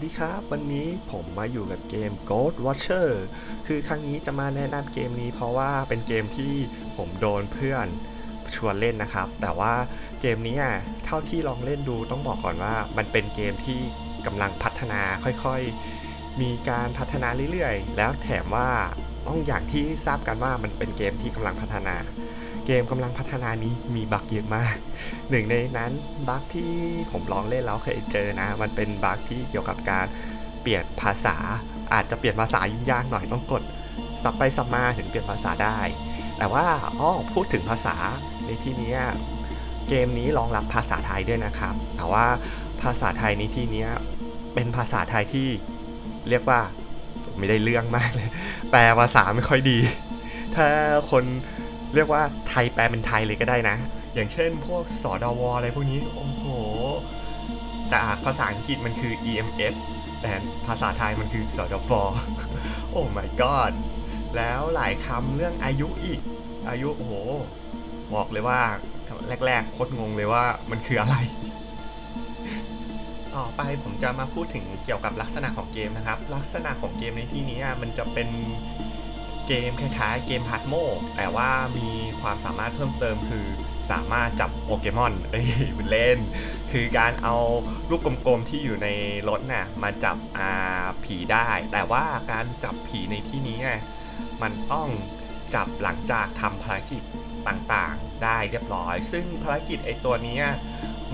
สดีครับ วันนี้ผมมาอยู่กับเกม Ghost Watcher คือครั้งนี้จะมาแนะนำเกมนี้เพราะว่าเป็นเกมที่ผมโดนเพื่อนชวนเล่นนะครับ แต่ว่าเกมนี้อะเท่าที่ลองเล่นดูต้องบอกก่อนว่า มันเป็นเกมที่กำลังพัฒนาค่อยๆ มีการพัฒนาเรื่อยๆ แล้วแถมว่าต้องอย่างที่ทราบกันว่ามันเป็นเกมที่กำลังพัฒนา เกมกำลังพัฒนานี้มีบั๊กเยอะมาก หนึ่งในนั้นบั๊กที่ผมลองเล่นแล้วเคยเจอนะ มันเป็นบั๊กที่เกี่ยวกับการเปลี่ยนภาษา อาจจะเปลี่ยนภาษายุ่งยากหน่อยต้องกดสับไปสับมาถึงเปลี่ยนภาษาได้ แต่ว่าอ้อพูดถึงภาษาในที่นี้เกมนี้รองรับภาษาไทยด้วยนะครับ แต่ว่าภาษาไทยในที่นี้เป็นภาษาไทยที่เรียกว่าไม่ได้เรื่องมากเลยแปลภาษาไม่ค่อยดี ถ้าคน เรียกว่าไทยแปลเป็นไทยเลยก็ได้นะ อย่างเช่นพวกสอดวอะไรพวกนี้ โอ้โห จากภาษาอังกฤษมันคือ EMF แต่ภาษาไทยมันคือสอดวโอ้ my god แล้วหลายคำเรื่องอายุอีก อายุโอ้โห บอกเลยว่าแรกๆโคตรงงเลยว่ามันคืออะไร ต่อไปผมจะมาพูดถึงเกี่ยวกับลักษณะของเกมนะครับ ลักษณะของเกมในที่นี้มันจะเป็น เกมคล้ายๆเกมฮาร์ดโมแต่ว่ามีความสามารถเพิ่มเติมคือสามารถจับโปเกมอนเอ้ยเล่น คือการเอาลูกกลมๆที่อยู่ในรถน่ะมาจับอาผีได้ แต่ว่าการจับผีในที่นี้มันต้องจับหลังจากทำภารกิจต่างๆ ได้เรียบร้อย ซึ่งภารกิจไอตัวนี้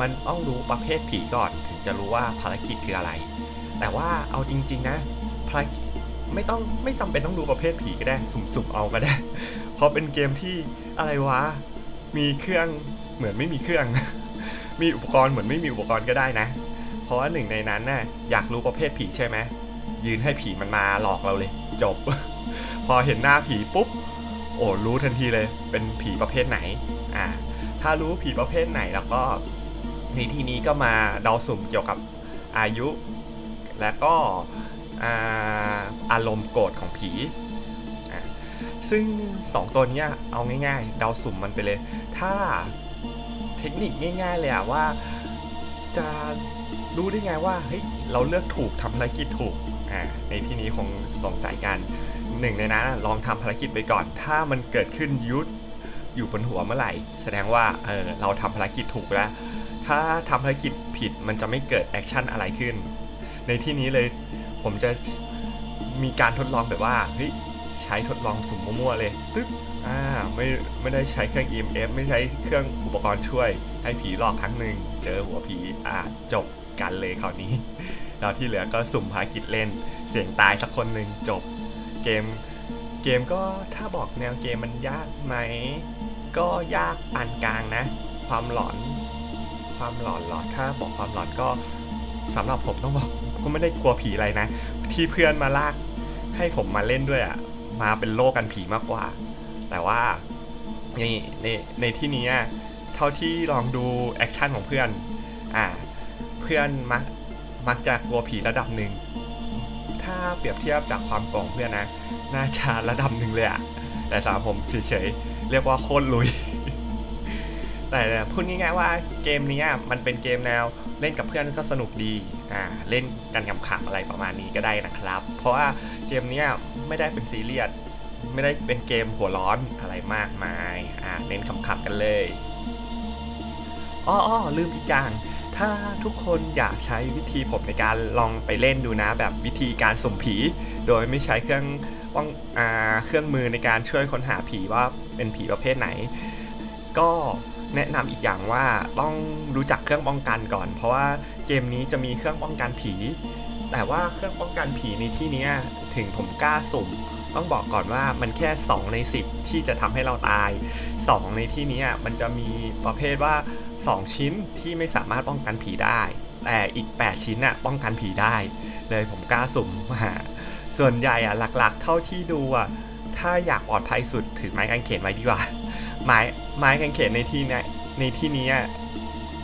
มันต้องรู้ประเภทผีก่อน ถึงจะรู้ว่าภารกิจคืออะไร แต่ว่าเอาจริงๆนะภารกิจ ไม่ต้องไม่จำเป็นต้องรู้ประเภทผีก็ได้ สุ่มๆเอาก็ได้ เพราะเป็นเกมที่อะไรวะ มีเครื่องเหมือนไม่มีเครื่อง มีอุปกรณ์เหมือนไม่มีอุปกรณ์ก็ได้นะ เพราะว่าหนึ่งในนั้นน่ะอยากรู้ประเภทผีใช่ไหมยืนให้ผีมันมาหลอกเราเลย จบ พอเห็นหน้าผีปุ๊บ โอ้รู้ทันทีเลย เป็นผีประเภทไหนอ่าถ้ารู้ผีประเภทไหนแล้วก็ในที่นี้ก็มาเดาสุ่มเกี่ยวกับอายุ และก็ อาอารมณ์โกรธของผี ซึ่ง 2 ตัวนี้เอาง่าย ๆ เดาสุ่มมันไปเลย ถ้าเทคนิคง่าย ๆ เลยอะว่าจะรู้ได้ไงว่าเฮ้ยเราเลือกถูกทำภารกิจถูกอ่าในที่นี้คงสงสัยกันหนึ่งในนั้นอะลองทำภารกิจไปก่อน ถ้ามันเกิดขึ้นยุดอยู่บนหัวเมื่อไหร่ แสดงว่าเออเราทำภารกิจถูกแล้ว ถ้าทำภารกิจผิดมันจะไม่เกิดแอคชั่นอะไรขึ้น ในที่นี้เลย ผมจะมีการทดลองแบบว่าเฮ้ยใช้ทดลองสุ่มมั่วๆเลยตึ๊บอ่าไม่ไม่ได้ใช้เครื่อง EMF ไม่ใช้เครื่องอุปกรณ์ช่วย ให้ผีหลอกครั้งหนึ่งเจอหัวผีอ่าจบกันเลยคราวนี้แล้วที่เหลือก็สุ่มภารกิจเล่น เสียงตายสักคนหนึ่งจบ เกมเกมก็ถ้าบอกแนวเกมมันยากไหม ก็ยากปานกลางนะ ความหลอน ความหลอนหรอถ้าบอกความหลอนก็ สำหรับผมต้องบอกก็ไม่ได้กลัวผีอะไรนะ ที่เพื่อนมาลากให้ผมมาเล่นด้วยอะ่ะมาเป็นโลกกันผีมากกว่า แต่ว่าในในในที่นี้เท่าที่ลองดูแอคชั่นของเพื่อนอ่าเพื่อนมักมักจะกลัวผีระดับหนึ่งถ้าเปรียบเทียบจากความกลัวของเพื่อนนะน่าจะระดับหนึ่งเลยอะแต่สำหรับผมเฉยๆเรียกว่าโคตรลุย แต่พูดง่ายๆว่าเกมนี้มันเป็นเกมแนวเล่นกับเพื่อนก็สนุกดีอ่าเล่นกันขำๆอะไรประมาณนี้ก็ได้นะครับ เพราะว่าเกมนี้ไม่ได้เป็นซีเรียสไม่ได้เป็นเกมหัวร้อนอะไรมากมายอ่าเน้นขำๆกันเลยอ้ออลืมอีกอย่าง ถ้าทุกคนอยากใช้วิธีผมในการลองไปเล่นดูนะ แบบวิธีการสุ่มผี โดยไม่ใช้เครื่องป้องอ่าเครื่องมือในการช่วยค้นหาผีว่าเป็นผีประเภทไหน ก็ แนะนำอีกอย่างว่าต้องรู้จักเครื่องป้องกันก่อน เพราะว่าเกมนี้จะมีเครื่องป้องกันผี แต่ว่าเครื่องป้องกันผีในที่นี้ถึงผมกล้าสุ่ม ต้องบอกก่อนว่ามันแค่ 2 ใน 10 ที่จะทำให้เราตาย 2 ในที่นี้มันจะมีประเภทว่า 2 ชิ้นที่ไม่สามารถป้องกันผีได้ แต่อีก 8 ชิ้นน่ะป้องกันผีได้ เลยผมกล้าสุ่มมาส่วนใหญ่อะหลักๆ เท่าที่ดูอะถ้าอยากปลอดภัยสุดถือไม้กางเขนไว้ดีกว่า ไม้ไม้กางเขนในที่นี้ในที่นี้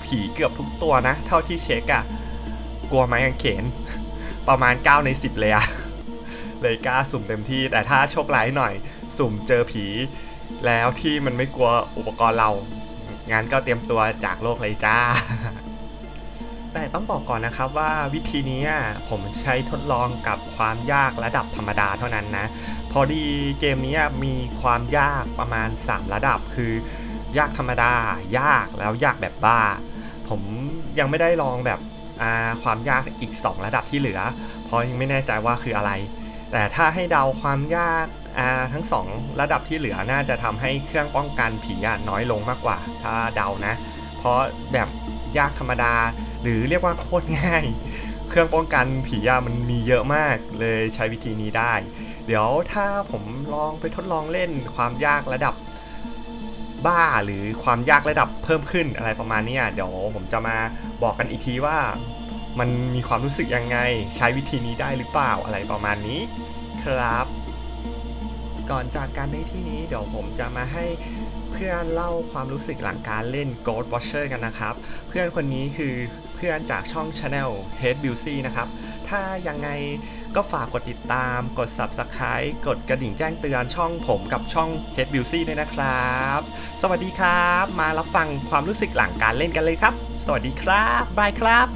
ผีเกือบทุกตัวนะ เท่าที่เช็คอะกลัวไม้กางเขน ประมาณ 9 ใน 10 เลยอะเลยกล้าสุ่มเต็มที่แต่ถ้าโชคร้ายหน่อย สุ่มเจอผี แล้วที่มันไม่กลัวอุปกรณ์เรางานก็เตรียมตัวจากโลกเลยจ้า แต่ต้องบอกก่อนนะครับว่าวิธีนี้ผมใช้ทดลองกับความยากระดับธรรมดาเท่านั้นนะ พอดีเกมนี้มีความยากประมาณ 3 ระดับคือ ยากธรรมดา ยากแล้วยากแบบบ้า ผมยังไม่ได้ลองแบบความยากอีก 2 ระดับที่เหลือ เพราะยังไม่แน่ใจว่าคืออะไร แต่ถ้าให้เดาความยากาทั้ง 2 ระดับที่เหลือน่าจะทำให้เครื่องป้องกันผีน้อยลงมากกว่า ถ้าเดานะ เพราะแบบยากธรรมดา หรือเรียกว่าโคตรง่าย เครื่องป้องกันผีมันมีเยอะมากเลยใช้วิธีนี้ได้ เดี๋ยวถ้าผมลองไปทดลองเล่นความยากระดับบ้าหรือความยากระดับเพิ่มขึ้นอะไรประมาณนี้เดี๋ยวผมจะมาบอกกันอีกทีว่ามันมีความรู้สึกยังไงใช้วิธีนี้ได้หรือเปล่าอะไรประมาณนี้ครับ ก่อนจากกันในที่นี้เดี๋ยวผมจะมาให้เพื่อนเล่าความรู้สึกหลังการเล่น Ghost Watcher กันนะครับ เพื่อนคนนี้คือเพื่อนจากช่อง Channel Head Beauty นะครับ ถ้ายังไง ก็ฝากกดติดตาม กด Subscribe กดกระดิ่งแจ้งเตือนช่องผมกับช่อง Head Beauty ด้วยนะครับ สวัสดีครับ มารับฟังความรู้สึกหลังการเล่นกันเลยครับ สวัสดีครับบายครับ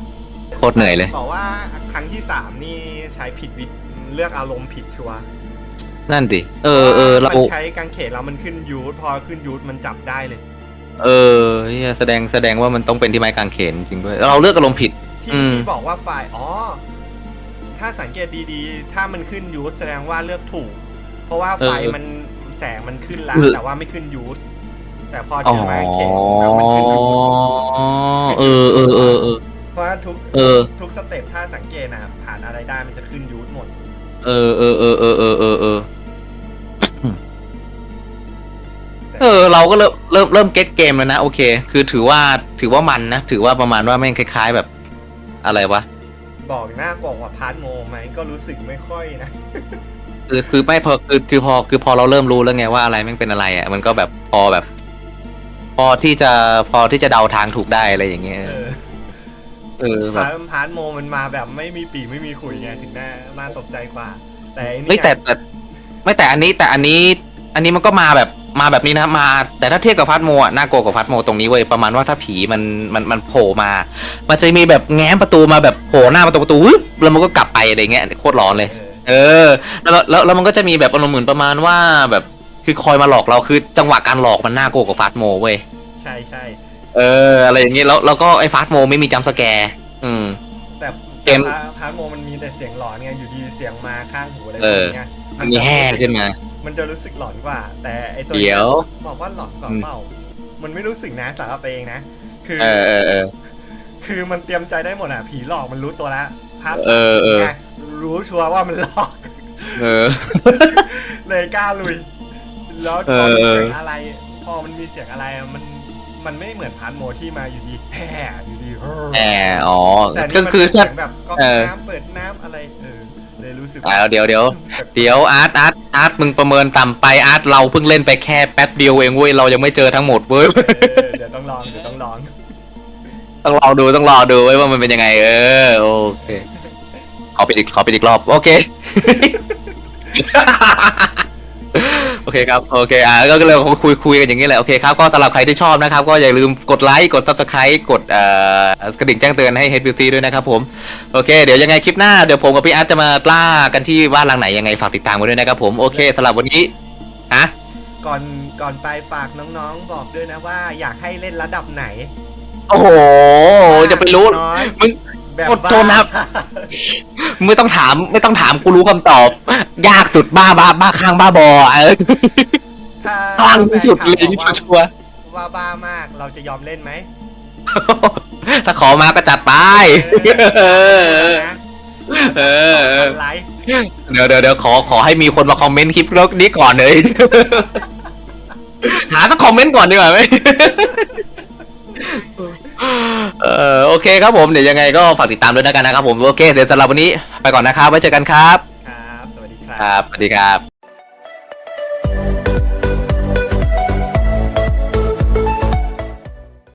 โคตรเหนื่อยเลย บอกว่าครั้งที่ 3 นี่ใช้ผิดวิธเลือกอารมณ์ผิดชัวร์นั่นดิ เออเออเรามันใช้กางเขนแล้วมันขึ้นยูทพอขึ้นยูทมันจับได้เลย เออเหี้ยแสดงแสดงว่ามันต้องเป็นที่ไม้กางเขนจริงด้วย เราเลือกอารมณ์ผิด ที่อืมที่บอกว่าไฟล์อ๋อ ถ้าสังเกตดีๆ ถ้ามันขึ้นยูสแสดงว่าเลือกถูก เพราะว่าไฟล์มันแสงมันขึ้นแล้วแต่ว่าไม่ขึ้นยูสแต่พออ๋อเจอไม้เข็นแล้วมันขึ้นยูสเออเออเออเออเพราะว่าทุกเออทุกสเต็ปถ้าสังเกตนะผ่านอะไรได้มันจะขึ้นยูสหมด เออเออเออเออเออเออเออเออเราก็เริ่มเริ่มเริ่มเก็ตเกมแล้วนะโอเค คือถือว่าถือว่ามันนะ ถือว่าประมาณว่าแม่งคล้าย ๆแบบ อะไรวะ บอกหน้ากล่องว่าพาร์ทโมไหมก็รู้สึกไม่ค่อยนะ คือคือไม่พอคือคือพอคือพอเราเริ่มรู้แล้วไงว่าอะไรแม่งเป็นอะไรอะมันก็แบบพอแบบ พอที่จะพอที่จะเดาทางถูกได้อะไรอย่างเงี้ยเออเออแบบพาร์ทพาร์ทโมมันมาแบบไม่มีปีกไม่มีขุยไงถึงน่าน่าตกใจกว่า แต่ไอ้ไม่เนี่ยแต่แต่ ไม่แต่อันนี้แต่อันนี้ อันนี้มันก็มาแบบ มาแบบนี้นะมา แต่ถ้าเทียบกับฟาสโมอะน่ากลัวกว่าฟาสโมตรงนี้เว้ยประมาณว่าถ้าผีมันมันมันโผล่มา มันจะมีแบบแง้มประตูมาแบบโผล่หน้าประตูประตูวึบแล้วมันก็กลับไปอะไรเงี้ยโคตรร้อนเลยเออเออ แล้วแล้วแล้วมันก็จะมีแบบอารมณ์เหมือนประมาณว่าแบบคือคอยมาหลอกเราคือจังหวะการหลอกมันน่ากลัวกว่าฟาสโมเว้ยใช่ใช่เอออะไรอย่างเงี้ยแล้วแล้วก็ไอ้ฟาสโมไม่มีจัมป์สแกร์อืมแต่เกมพาพาร์ทโมมันมีแต่เสียงหลอนไงอยู่ดีเสียงมาข้างหูอะไรเอแบอบเนี้ยมันมีแห่ขึ้นมา มันจะรู้สึกหลอนกว่า แต่ไอตัวเดี๋ยว บอกว่าหลอนกว่าอืมเปล่า มันไม่รู้สึกนะสำหรับตัวเองนะ คือเออเออเออ คือมันเตรียมใจได้หมดอะ ผีหลอกมันรู้ตัวแล้วภาพเออเออ ไงรู้ชัวร์ว่ามันหลอก เออ เลยกล้าลุย แล้วเอพออมีเออเสียงอะไร พอมันมีเสียงอะไรอะมัน มันไม่เหมือนพาร์ทโมที่มาอยู่ดีแห่อยู่ดีแอร์อ๋อ แต่นี่ก็มันคือเป็นถ้า เสียงแบบก๊อกเออ น้ำเปิดน้ำอะไร เออ เลยรู้สึกอ่าเดี๋ยวเดี๋ยวแบบเดี๋ยวอาร์ตอาร์ตอาร์ตมึงประเมินต่ำไปอาร์ตเราเพิ่งเล่นไปแค่แป๊บเดียวเองเว้ยเรายังไม่เจอทั้งหมดเว้ยเออเดี๋ยวต้องลองเดี๋ยวต้องลองต้องรอดูต้องรอดูเว้ยว่ามันเป็นยังไง เออโอเคขอไปอีกขอไปอีกรอบโอเค โอเคครับโอเคอ่าก็เลยคุยคุยกันอย่างนี้แหละโอเคครับก็สำหรับใครที่ชอบนะครับ ก็อย่าลืมกดไลค์กด subscribe กดเอ่อกระดิ่งแจ้งเตือนให้ Head Beauty ด้วยนะครับผมโอเคเดี๋ยวยังไงคลิปหน้าเดี๋ยวผมกับพี่อาร์ตจะมาล่ากันที่บ้านหลังไหนยังไงฝากติดตามกันด้วยนะครับผมโอเคสำหรับวันนี้ฮะก่อนก่อนไปฝากน้องๆ บอกด้วยนะว่าอยากให้เล่นระดับไหน โอ้โหจะไปรู้น้อยมึง แบบอดทนนะครับ ไม่ต้องถาม ไม่ต้องถามกูรู้คำตอบ ยากสุดบ้าบ้าบ้าข้างบ้าบอเออถ้าข้างที่สุดเลยนี่ว่าชัวร์ว่าบ้ามากเราจะยอมเล่นไหมๆถ้าขอมาก็จัดไปเออนะเออเออ ไลค์เดี๋ยวเดี๋ยวเดี๋ยวขอขอให้มีคนมาคอมเมนต์คลิปนี้ก่อนเลย หาสักคอมเมนต์ก่อนดีกว่าไหม เออโอเคครับผมเดี๋ยวยังไงก็ฝากติดตามด้วยแล้วกันนะครับผมโอเคเดี๋ยวสำหรับวันนี้ไปก่อนนะครับไว้เจอกันครับ ครับ สวัสดีครัครับบสวัสดีครับ